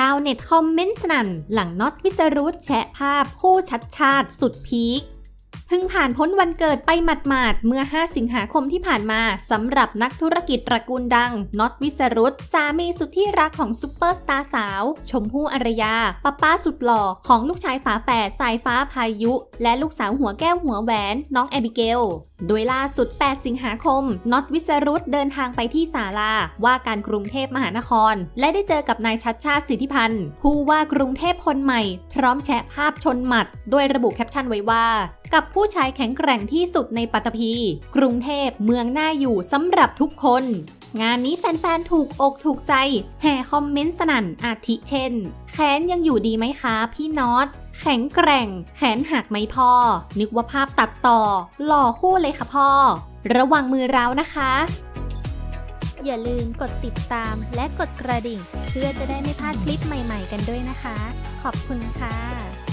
ชาวเน็ตคอมเมนต์สนั่น หลังน็อตวิสรุตแชะภาพคู่ชัดชาติสุดพีค เพิ่งผ่านพ้นวันเกิดไปหมาดๆ เมื่อ 5 สิงหาคมที่ผ่านมาสำหรับนักธุรกิจตระกูลดังน็อตวิสรุตสามีสุดที่รักของซุปเปอร์สตาร์สาว ชมพู่อารยาป้าป้าสุดหล่อของลูกชายฝาแฝดสายฟ้าพายุ และลูกสาวหัวแก้วหัวแหวน น้องแอบิเกล โดยล่าสุด 8 สิงหาคมน็อตวิสรุตเดินทางไปที่ศาลาว่าการกรุงเทพมหานคร และได้เจอกับนายชัดชาติสิทธิพันธ์ผู้ว่ากรุงเทพคนใหม่ พร้อมแชะภาพชนหมัด ด้วยระบุแคปชั่นไว้ว่า กับผู้ชายแข็งแกร่งที่สุดในปัตตภี กรุงเทพเมืองน่าอยู่สำหรับทุกคน งานนี้แฟนๆ ถูกอกถูกใจ แห่คอมเมนต์สนั่นอาทิเช่น แขนยังอยู่ดีไหมคะพี่น็อตแข็งแกร่ง แขนหักไหมพ่อ นึกว่าภาพตัดต่อ หล่อคู่เลยค่ะพ่อ ระวังมือร้าวนะคะ อย่าลืมกดติดตามและกดกระดิ่ง เพื่อจะได้ไม่พลาดคลิปใหม่ๆ กันด้วยนะคะ ขอบคุณค่ะ